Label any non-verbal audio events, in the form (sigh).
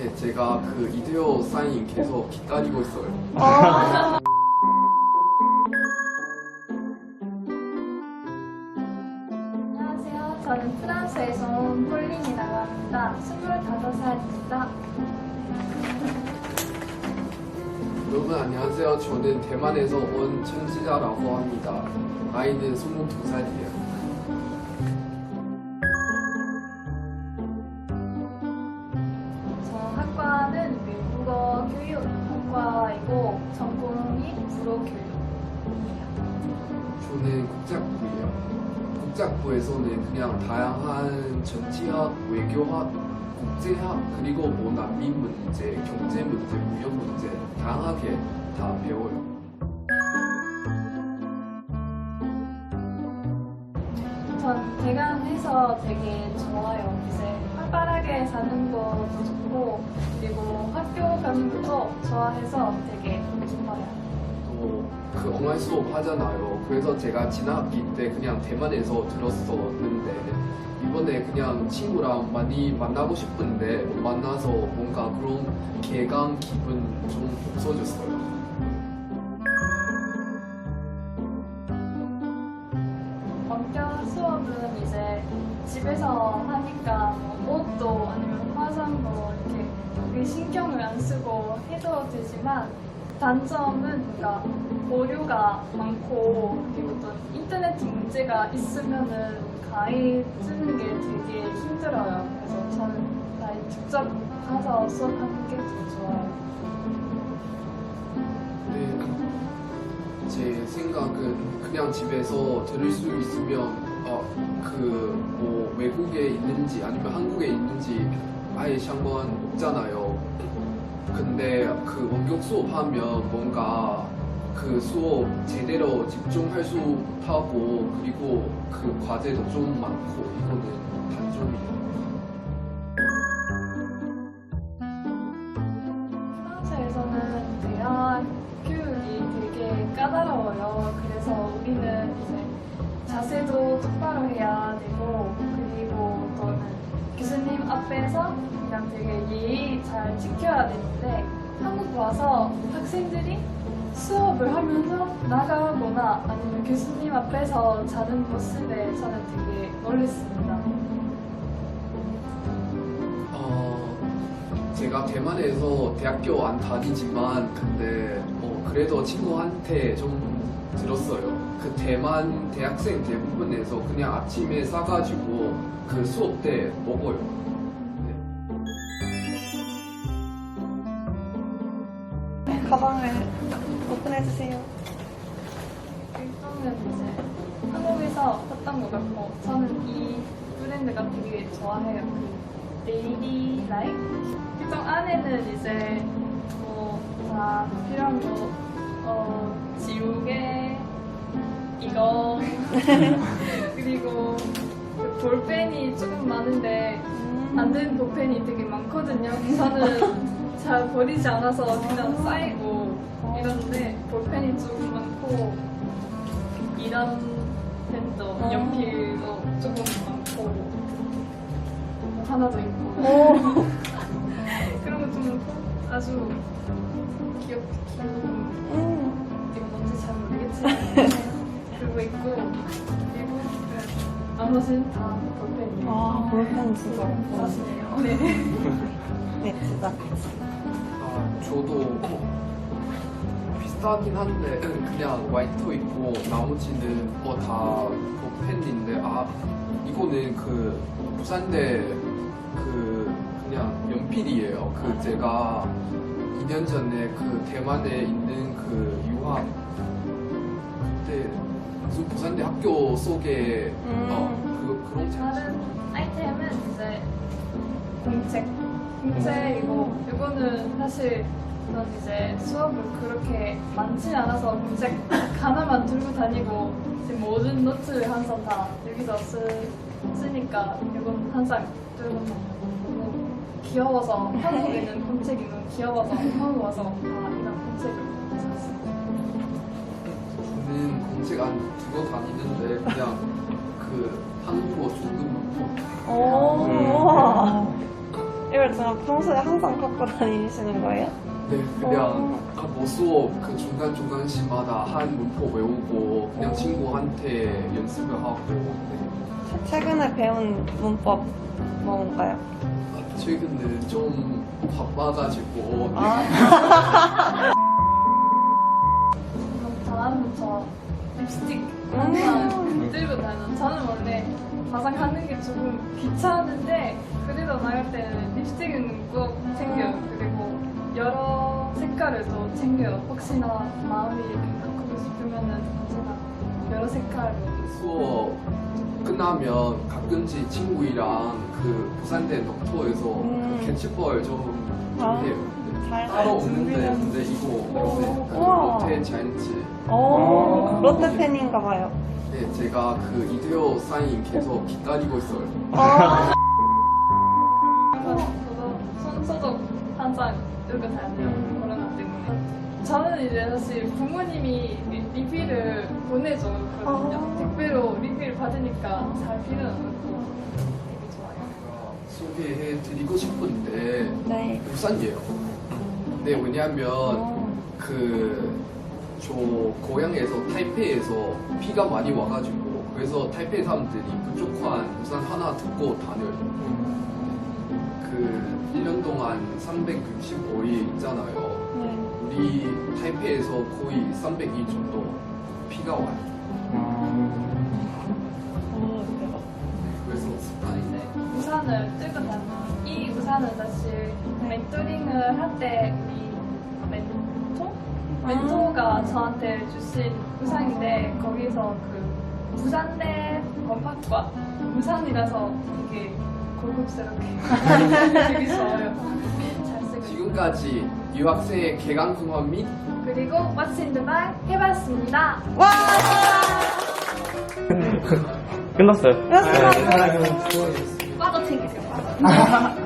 네, 제가 그 이대호 사인 계속 기다리고 있어요. 안녕하세요. 저는 프랑스에서 온 폴린이라고 합니다. 25살입니다. 여러분 안녕하세요. 저는 대만에서 온 천지자라고 합니다. 나이는 22살이에요. 저는 국작부예요. 국작부에서는 그냥 다양한 정치학, 외교학, 국제학, 그리고 뭐 난민 문제, 경제 문제, 무역 문제 다양하게 다 배워요. 전 대강해서 되게 좋아요. 이제 활발하게 사는 것도 좋고 그리고 학교 가는 것도 좋아해서 되게 좋아요. 또그 엉알 수업 하잖아요. 그래서 제가 지난 학기 때 그냥 대만에서 들었었는데 이번에 그냥 친구랑 많이 만나고 싶은데 못 만나서 뭔가 그런 개강 기분 좀 없어졌어요. 원격 수업은 이제 집에서 하니까 뭐 옷도 아니면 화장도 이렇게 신경을 안 쓰고 해도 되지만 단점은 뭔가 오류가 많고 그리고 또 인터넷 문제가 있으면은 가입 쓰는 게 되게 힘들어요. 그래서 저는 아예 직접 가서 수업하는 게 더 좋아요. 네, 제 생각은 그냥 집에서 들을 수 있으면 어, 그뭐 외국에 있는지 아니면 한국에 있는지 아예 상관 없잖아요. 근데 그 원격 수업하면 뭔가 그 수업 제대로 집중할 수 못하고 그리고 그 과제도 좀 많고 이거는 단점이에요. 프랑스에서는 대학 교육이 되게 까다로워요. 그래서 우리는 이제 자세도 똑바로 해야 되고 앞에서 그냥 되게 예의 잘 지켜야 되는데 한국 와서 학생들이 수업을 하면서 나가거나 아니면 교수님 앞에서 자는 모습에 저는 되게 놀랐습니다. 어, 제가 대만에서 대학교 안 다니지만 근데 어, 그래도 친구한테 좀 들었어요. 그 대만 대학생 대부분에서 그냥 아침에 싸가지고 그 수업 때 먹어요. 가방을 오픈해주세요. 일단은 이제 한국에서 샀던 것 같고 저는 이 브랜드가 되게 좋아해요. 그 데일리 라이프. 일단 안에는 이제 뭐다 필요한 거 어, 지우개 이거 (laughs) 그리고 그 볼펜이 조금 많은데 안 되는 볼펜이 되게 많거든요. 저는 잘 버리지 않아서 그냥 쌓이고 이런데 볼펜이 조금 많고 이런 펜도 어. 연필도 조금 많고 하나 더 있고 오. (laughs) 그런 거 좀 많고 아주 귀엽 귀여운 음. 이거 뭔지 잘 모르겠지만 (laughs) 그리고 있고 그리고 그 나머지는 다 볼펜이에요. 아, 볼펜 진짜. 사시네요. 네. 네, 진짜. 아, 저도 비슷하긴 한데 그냥 화이트 있고 나머지는 뭐다 펜인데 아 이거는 그 부산대 그 그냥 연필이에요. 그 제가 2년 전에 그 대만에 있는 그 유학 그때 무슨 부산대 학교 속에 음. 어 그 그런 책 다른 아이템은 이제 공책. 공책이고 이거는 사실 전 이제 수업을 그렇게 많지 않아서 공책 (laughs) 하나만 들고 다니고 지금 모든 노트를 항상 다 여기서 쓰, 쓰니까 이건 항상 들고 다니고 너무 귀여워서 한국에는 공책이 너무 귀여워서 한국 와서 다 이런 공책을 샀어요. 저는 공책 안 들고 다니는데 그냥 그 한국어 조금 오. 우와. 이걸 그럼 평소에 항상 갖고 다니시는 거예요? 네, 그냥 아, 뭐 수업 그 중간 중간 시마다 한 문법 외우고 그냥 친구한테 연습을 하고. 네. 최근에 배운 문법 뭔가요? 아, 최근에 좀 바빠가지고. 아, (laughs) (laughs) 다음부터 립스틱 음. 항상 들고 다녀. 저는 원래 화장하는 게 조금 귀찮은데 그래도 나갈 때는 립스틱은 꼭 챙겨요. 그리고 여러 색깔을 또 챙겨요. 혹시나 마음이 바꾸고 싶으면은 제가 여러 색깔을 수업 끝나면 가끔씩 친구이랑 그 부산대 녹토에서 음. 그 캐치볼 좀, 좀 아, 해요. 잘 따로 없는데 근데 이거 롯데 자이언츠 오, 롯데 팬인가 봐요. 네 제가 그 이대호 사인 계속 기다리고 있어요 아, (laughs) 저도 손 소독 항상 들고 다녀요. 코로나 때문에. 저는 이제 사실 부모님이 리- 리필을 보내줘거든요. 아. 택배로 리필 받으니까 잘 필요는 없고 되게 좋아요. 소개해 드리고 싶은데 네. 부산이에요 네 왜냐면 어. 그저 고향에서 타이페이에서 비가 많이 와가지고 그래서 타이페이 사람들이 부족한 우산 하나 듣고 다녀요. 그 1년 동안 365일 있잖아요. 네. 우리 타이페이에서 거의 300일 정도 비가 와요. 오, 대박. 그래서 습관이 네, 우산을 들고 다녀요. 이 우산은 사실 멘토링을 할때 우리 멘토? 멘토가 저한테 주신 우산인데 거기서 그 부산대 건팍과 우산이라서 되게 고급스럽게 (laughs) 되게 좋아요. 잘 쓰고. 지금까지 유학생의 개강통화 및 그리고 the bag 해봤습니다. 와! 끝났어요. 끝났어요. 빠져 챙기세요. 빠져.